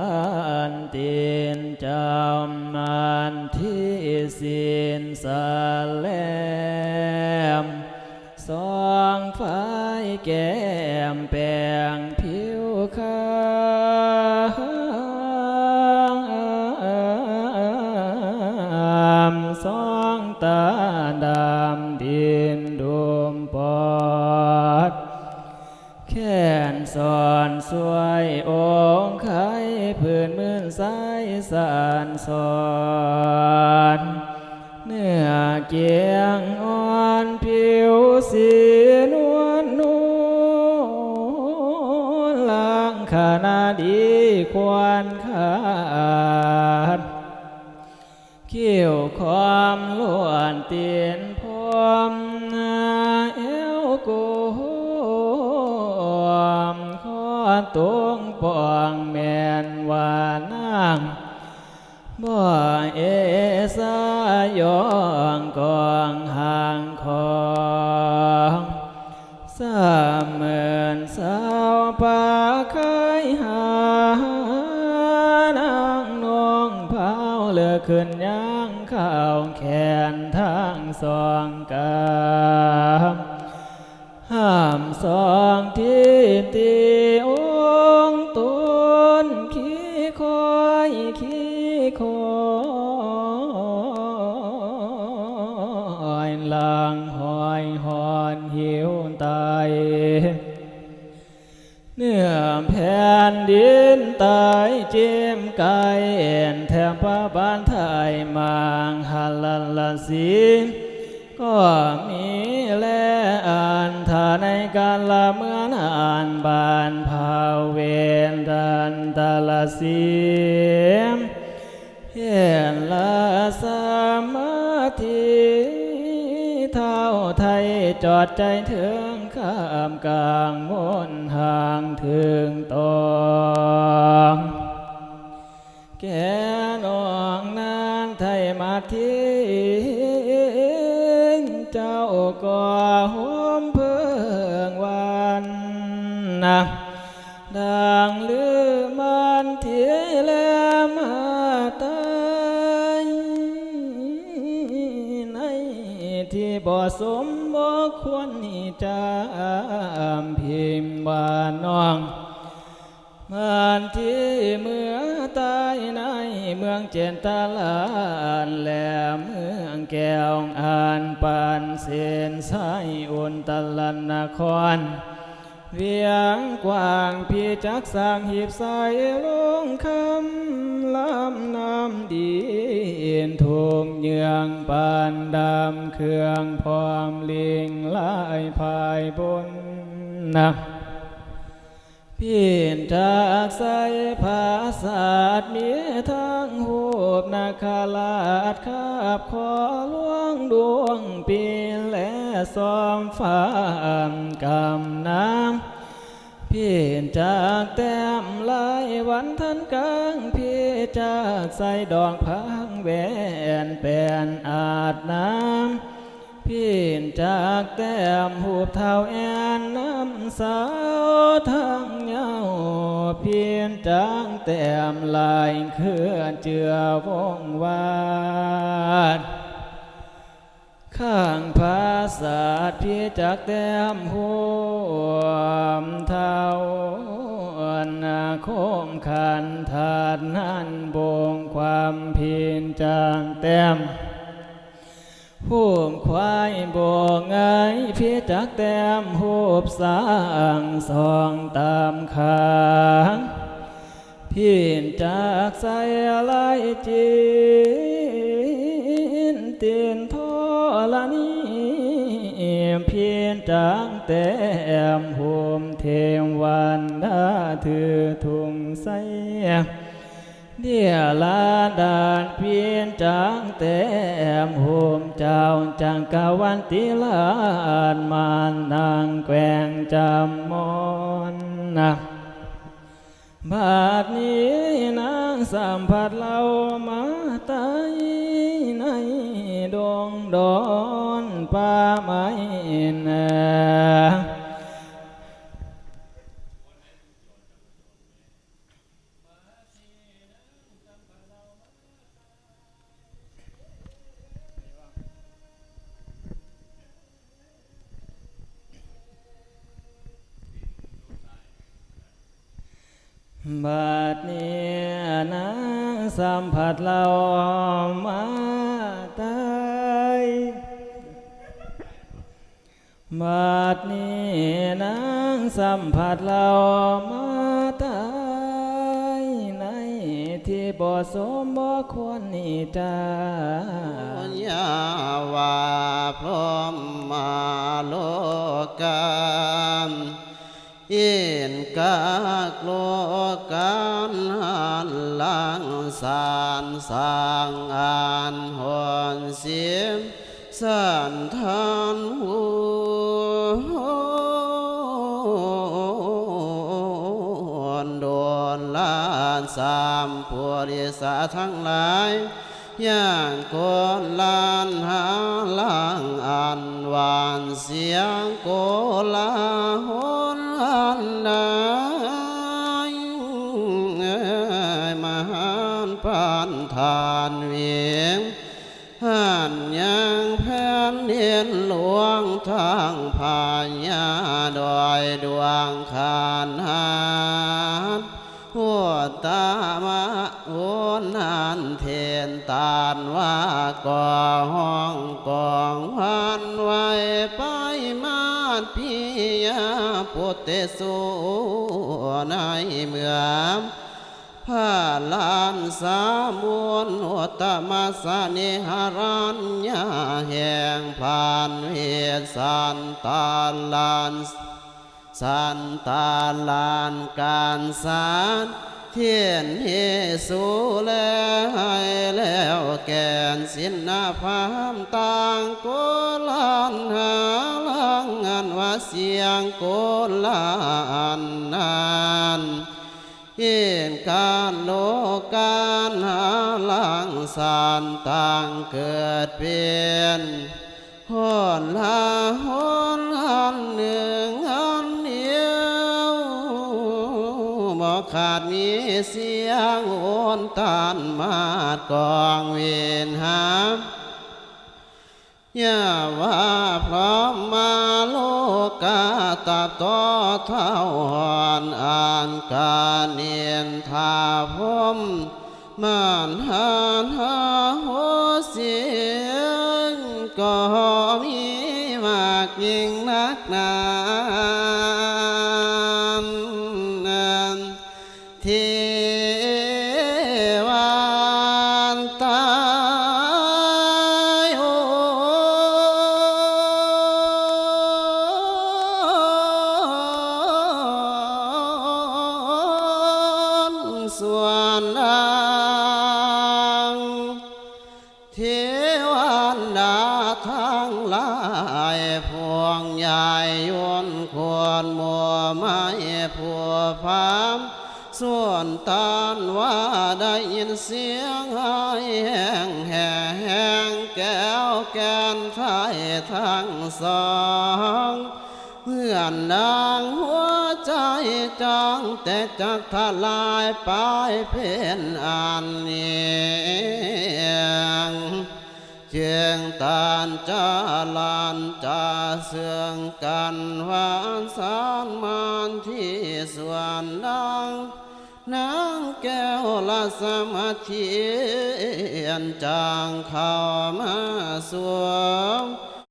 ลานตินจำมันที่สินสาเลมสองไฟแก ดีควรขาดเขี้ยวความล้วนเตียนพรมเอวกูมขอตวงปองแมนว่านางบ่เอสายอ องที่ตีองค์ตนขี้คอยขี้คอยลางหอยหอนหิวตายเนื้อแผ่นดินตายเจียมไก่เอ็นแถมพระบ้านไทยมางฮัลลลสีก็มี ในการละเมื่อนอ่านบานภาเวนดันตาลสีเห็นละสามาธิเท่าไทยจอดใจถึงข้ามกลางมนห่างถึงตองแกนองนางไทยมาทินเจ้าก็หอ นะดังลือมันเทียแลมาตายในที่บ่สมบ่ควรนี่จามพิมพ์บ้านน้องมันที่เมื่อตายในเมืองเจนตาลานแหลมเมืองแก้วอ่านปานเสนสายอุนตะลันนคร เวียงกว้างพี่จักสร้างหีบใส่ลงคำลำน้ำดีนทุงเยืองปานดำเครื่องพร้อมลิงลายภายบนนะพี่จากใส่ภาษาดมีทั้งหูบนาคาลาดคาบคอลวงดวงปี และซอมฟ้ามกำน้ำพี่จากแต้มลายวันทันกลางพี่จากใส่ดอกพังแหวนแปนอาดน้ำพี่จากแต้มหูบเท้าแอนน้ำสาวทั้งเงาเพียนจากแต้มลายเคลื่อนเจือวงวาด ข้างภาษาพี่จักแต้มหัวมเท้านาโคมขันถาดนั้นบงความเพียรจางแต้มหูมควายโบงไงพี่จักแต้มหูบสร้างสองตามขางพี่จากใส่อะไรจีนตีนทางแต้มหุมเทมวันดาถือทุงใสเดียลาดานเพียนจางแต้มหุมเจ้าจังกาวันติลานมานนางแกว่งจำมอนนะบาดนี้นางสัมผัสเรามาตายในดวงดอน นป่าไม่นาบาดเนี้ยนะสัมผัสเรามา บัดนี้นะสัมผัสเรามาตายในที่บ่สมบ่ควรนิจายาวาพรหมาโลกันอินกากโลกันหันหลังสารสร้างอานหอนเสียมสันทาน นลานสามผัวริสาทั้งหลายย่างโกนลานหาล่างอันหวานเสียงโกลาหนอันใดเอ้ยมหันปานทานเวียงหันยังแผ่นเดียนหลวงทางพายาดอยดวงขานหา ตามะโอนนานเทนตานว่าก่อห้องกองพันไว้ไปมาพิยาปุเตสุในเมืองผ้าลานสามวนหัวตมาสานิหารัญญาแห่งผ่านเวสันตาลานสันตาลานการสาร เทียนเฮสูแลให้แล้วแก่นสินนาพามต่างโกลานหาลังอันว่าเสียงโกลานนานเห็นการโลการหาลังสารต่างเกิดเป็น ขาดมีเสียงโอนตานมาดกองเวียนหาอย่าว่าพร้อมมาโลกาตาต่อเท่าหอนอ่านการเนียนทาพมมานหา เทวันตายโหนส่วนนา ส่วนตานว่าได้ยินเสียงหายแห้งแห้งแก้วแกนไทยทั้งสองเพื่อนนางหัวใจจังแต่จากทลายไปเพ่นอันเนียงเจียงตานจาลานจาเสื่องกันหวานสานมานที่ส่วนดัง นางแก้วละสมาธิอันจางเข้ามาสวม